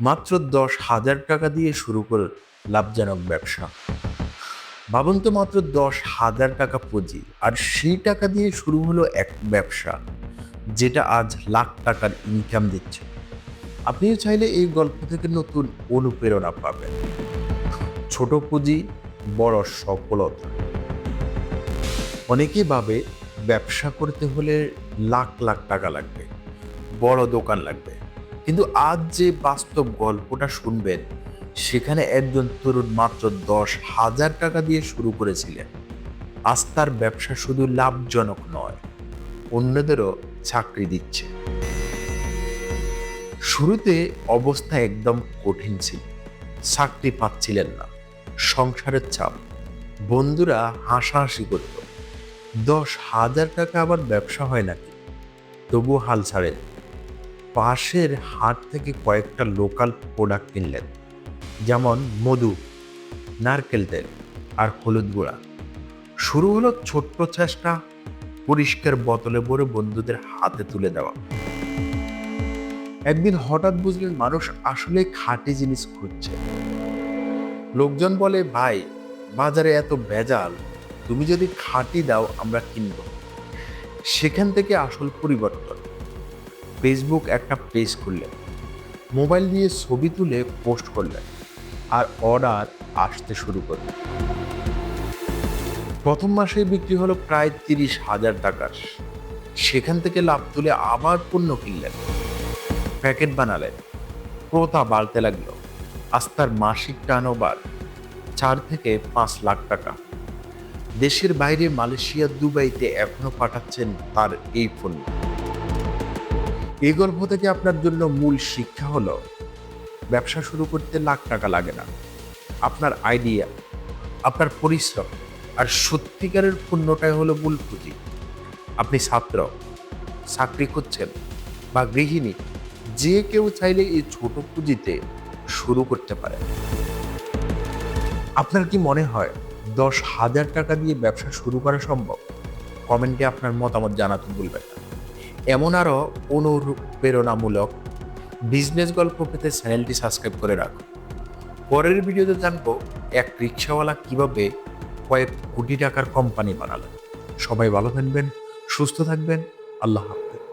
মাত্র দশ হাজার টাকা দিয়ে শুরু করে লাভজনক ব্যবসা। ভাবুন তো মাত্র দশ হাজার টাকা পুঁজি, আর সেই টাকা দিয়ে শুরু হলো এক ব্যবসা, যেটা আজ লাখ টাকার ইনকাম দিচ্ছে। আপনিও চাইলে এই গল্প থেকে নতুন অনুপ্রেরণা পাবেন। ছোট পুঁজি, বড় সফলতা। অনেকে ভাবে ব্যবসা করতে হলে লাখ লাখ টাকা লাগবে, বড় দোকান লাগবে। কিন্তু আজ যে বাস্তব গল্পটা শুনবেন, সেখানে একজন তরুণ মাত্র দশ হাজার টাকা দিয়ে শুরু করেছিলেন। আজ তার ব্যবসা শুধু লাভজনক নয়, অন্যদেরও চাকরি দিচ্ছে। শুরুতে অবস্থা একদম কঠিন ছিল, চাকরি পাচ্ছিলেন না, সংসারের চাপ, বন্ধুরা হাসাহাসি করত। দশ হাজার টাকা আবার ব্যবসা হয় নাকি? তবু হাল ছাড়েন। পাশের হাট থেকে কয়েকটা লোকাল প্রোডাক্ট কিনলেন। যেমন মধু, নারকেল তেল আর হলুদ গুঁড়া। শুরু হলো ছোট্ট চেষ্টা, পরিষ্কার বোতলে ভরে বন্ধুদের হাতে তুলে দেওয়া। একদিন হঠাৎ বুঝলেন মানুষ আসলে খাঁটি জিনিস খুঁজছে। লোকজন বলে, ভাই, বাজারে এত ভেজাল, তুমি যদি খাঁটি দাও, আমরা কিনব। সেখান থেকে আসল পরিবর্তন। ফেসবুক একটা পেজ খুললেন। মোবাইল দিয়ে ছবি তুলে পোস্ট করলেন আর অর্ডার আসতে শুরু করল প্রথম মাসে বিক্রি হলো প্রায় তিরিশ হাজার টাকার। সেখান থেকে লাভ তুলে আবার পণ্য কিনলেন। প্যাকেট বানালেন। ক্রোতা বাড়তে লাগল। আজ তার মাসিক টার্নওভার চার থেকে পাঁচ লাখ টাকা। দেশের বাইরে মালয়েশিয়া, দুবাইতে এখনও পাঠাচ্ছেন তার এই পণ্য। এই গল্প থেকে আপনার জন্য মূল শিক্ষা হলো, ব্যবসা শুরু করতে লাখ টাকা লাগে না। আপনার আইডিয়া আপনার পরিশ্রম আর সত্যিকারের পণ্যটাই হলো মূল পুঁজি। আপনি ছাত্র, চাকরি করছেন বা গৃহিণী, যে কেউ চাইলে এই ছোট পুঁজিতে শুরু করতে পারে। আপনার কি মনে হয় দশ হাজার টাকা দিয়ে ব্যবসা শুরু করা সম্ভব? কমেন্টে আপনার মতামত জানাতে ভুলবেন না। এমন আরও অনুপ্রেরণামূলক বিজনেস গল্প পেতে চ্যানেলটি সাবস্ক্রাইব করে রাখুন পরের ভিডিওতে জানব এক রিক্সাওয়ালা কীভাবে কয়েক কোটি টাকার কোম্পানি বানালেন সবাই ভালো থাকবেন, সুস্থ থাকবেন, আল্লাহ হাফেজ।